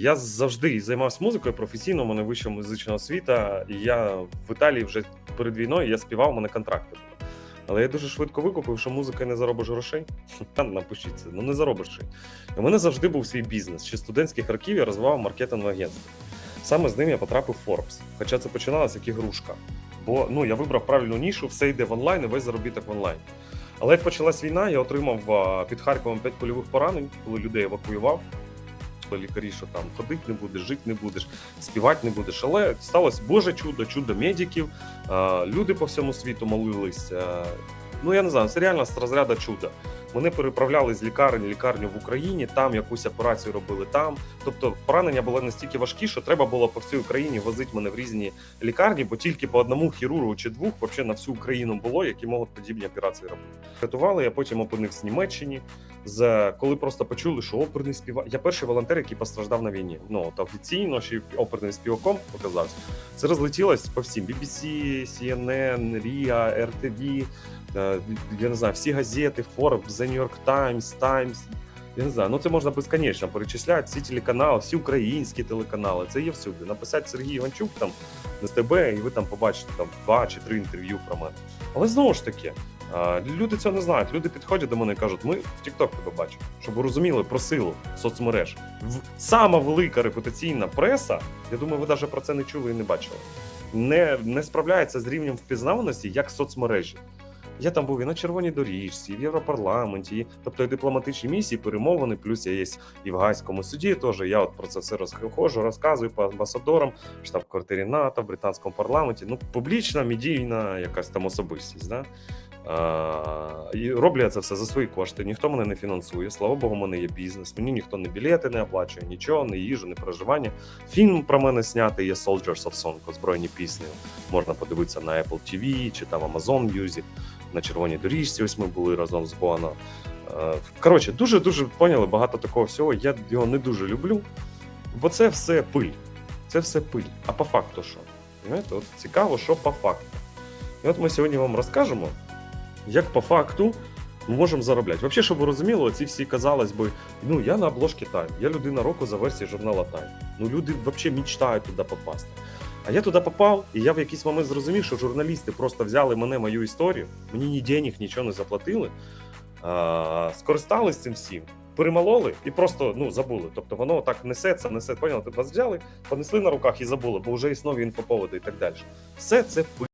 Я завжди займався музикою професійно, у мене вища музична освіта, я в Італії вже перед війною я співав, у мене контракти були. Але я дуже швидко викупив, що музикою не заробиш грошей. Там напишіть це, ну не заробиш. У мене завжди був свій бізнес. Ще студентських років я розвивав маркетингове агентство. Саме з ним я потрапив в Forbes. Хоча це починалося як ігрушка. Бо ну, я вибрав правильну нішу, все йде в онлайн і весь заробіток в онлайн. Але як почалась війна, я отримав під Харковом 5 польових поранень, коли людей евакуював. Лікарі, що там ходити не будеш, жити не будеш, співати не будеш. Але сталося Боже чудо, чудо медиків. Люди по всьому світу молились. Ну я не знаю, це реально з розряду чуда. Вони переправляли з лікарні лікарню в Україні, там якусь операцію робили там. Тобто поранення були настільки важкі, що треба було по всій Україні возити мене в різні лікарні, бо тільки по одному хірургу чи двох взагалі на всю Україну було, які можуть подібні операції робити. Рятували, я потім опинився в Німеччині. З коли просто почули, що оперний співак. Я перший волонтер, який постраждав на війні. Ну от офіційно ще оперним співаком показався. Це розлетілось по всім BBC, CNN, RIA, RTV, е, я не знаю, всі газети, Forbes, The New York Times, Times. Я не знаю, ну це можна безконечно перечисляти. Всі телеканали, всі українські телеканали. Це є всюди. Написати Сергій Іванчук там на СТБ, і ви там побачите там два чи три інтерв'ю про мене. Але знову ж таки, люди цього не знають. Люди підходять до мене і кажуть, ми в TikTok тебе бачимо, щоб ви розуміли про силу соцмереж. Сама велика репутаційна преса. Я думаю, ви навіть про це не чули і не бачили. Не, не справляється з рівнем впізнаваності, як соцмережі. Я там був і на червоній доріжці, і в Європарламенті, і, тобто і дипломатичні місії, перемовини, плюс я є і в Гайському суді. Теж я от про це все розхожу, розказую по амбасадорам, штаб-квартирі НАТО, в британському парламенті. Ну, публічна, медійна якась там особистість. Да? А, і роблю я це все за свої кошти. Ніхто мене не фінансує. Слава Богу, мене є бізнес. Мені ніхто не білети не оплачує, нічого, не їжу, не проживання. Фільм про мене знятий є Soldiers of Song, озброєні пісні. Можна подивитися на Apple TV чи там Amazon Music. На червоній доріжці. Ось ми були разом з Боно. Е, Коротше, дуже дуже поняли багато такого всього. Я його не дуже люблю, бо це все пиль. Це все пиль. А по факту що? Знаєте, от цікаво, що по факту. І от ми сьогодні вам розкажемо, як по факту ми можемо заробляти. Взагалі, щоб ви розуміли, ці всі казалось би, ну я на обложці Time, я людина року за версією журнала Time. Ну люди взагалі мечтають туди попасти. А я туди попав, і я в якийсь момент зрозумів, що журналісти просто взяли мене, мою історію, мені ні денег, нічого не заплатили, а, скористались цим всім, перемололи і просто ну, забули. Тобто воно так несеться, несе, поняли? вас взяли, понесли на руках і забули, бо вже є нові інфоповоди і так далі. Все це.